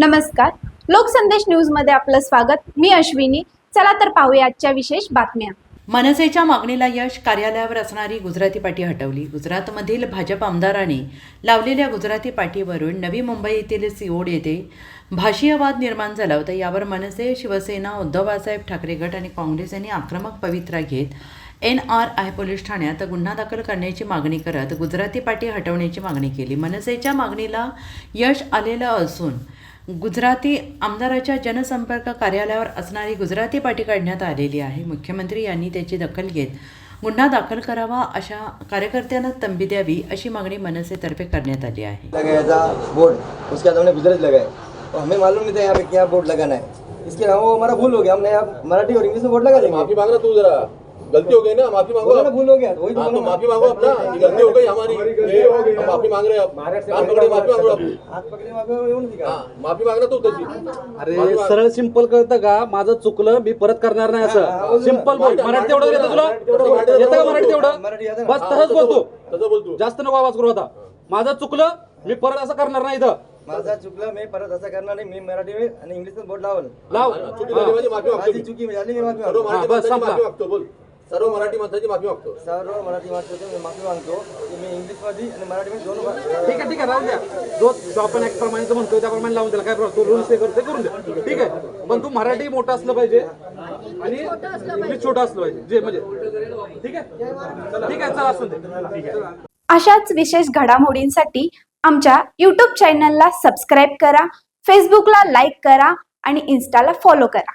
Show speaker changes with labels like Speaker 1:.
Speaker 1: नमस्कार. लोकसंदेश न्यूजमध्ये आपलं स्वागत. मी अश्विनी. चला तर पाहूया आजच्या विशेष बातम्या.
Speaker 2: मनसेच्या मागणीला यश कार्यालयावर असणारी गुजराती पाटी हटवली. गुजरातमधील भाजप आमदारांनी लावलेल्या गुजराती पाटीवरून नवी मुंबई येथील सिओड येथे भाषीयवाद निर्माण झाला होता. यावर मनसे शिवसेना उद्धव बाळासाहेब ठाकरे गट आणि काँग्रेस यांनी आक्रमक पवित्रा घेत एन आर आय पोलीस ठाण्यात गुन्हा दाखल करण्याची मागणी करत गुजराती पाटी हटवण्याची मागणी केली. मनसेच्या मागणीला यश आलेलं असून गुजराती आमदाराच्या जनसंपर्क कार्यालयावर असणारी गुजराती पाटी काढण्यात आलेली आहे. मुख्यमंत्री यांनी त्याची दखल घेत गुन्हा दाखल करावा अशा कार्यकर्त्यांना तंबी द्यावी अशी मागणी मनसेतर्फे करण्यात आली आहे.
Speaker 3: लगाया था बोर्ड उसके बाद हमने गुजरात और हमें मालूम नहीं था यहाँ पे क्या बोर्ड लगाना है. इसके अलावा वो हमारा भूल हो गया हमने यहाँ मराठी और इंग्लिश में बोर्ड लगा देंगे।
Speaker 4: माफी मांग रहा तू जरा। गलती हो गई ना माफी मांगो
Speaker 3: ना भूल हो गया वही तो
Speaker 4: हाँ। माफी मांगो अपना गलती हो गई हमारी। हम माफी मांग रहे हैं अब। हाथ पकड़े माफी मांगो हाँ माफी मांग रहा तू तशी
Speaker 5: अरे सरळ सिंपल कळतं का? माझं चुकलं मी परत करणार नाही असं. सिंपल बोल मराठी तेवढं येतं तुला? येतं का मराठी तेवढं
Speaker 3: ना.
Speaker 5: बस तसंच बोलतो.
Speaker 4: तसं बोल तू.
Speaker 5: जास्त नको आवाज करू आता. माझं चुकलं मी परत असं करणार नाही इथं.
Speaker 3: माझा चुकलं मी परत असं करणार नाही. मी मराठी आणि इंग्लिश बोर्ड लावल.
Speaker 5: लाव.
Speaker 4: चुकी झाली माझी.
Speaker 3: चुकी झाली मी माफी
Speaker 5: बस
Speaker 4: बोल. सर्व मराठी माणसाची माफी मागतो.
Speaker 3: सर्व मराठी माणसाचं मी माफी मागतो. की मी इंग्लिशमध्ये आणि मराठी मध्ये दोन
Speaker 5: ठीक आहे ठीक आहे राहून द्या. जो शॉपन ऍक्ट प्रमाणे जो म्हणतोय त्याप्रमाणे लावून द्यायला काय प्रॉब्लेम? तो रूल्स ते करते करून द्या. ठीक आहे. पण तू मराठी मोठं असलं पाहिजे आणि इंग्लिश छोटं असलं पाहिजे. जे म्हणजे ठीक आहे? ठीक आहे चला असून दे. ठीक आहे
Speaker 1: अशाच विशेष घडामोडींसाठी आमच्या यूट्यूब चॅनलला सबस्क्राईब करा फेसबुकला लाईक करा आणि इन्स्टाला फॉलो करा.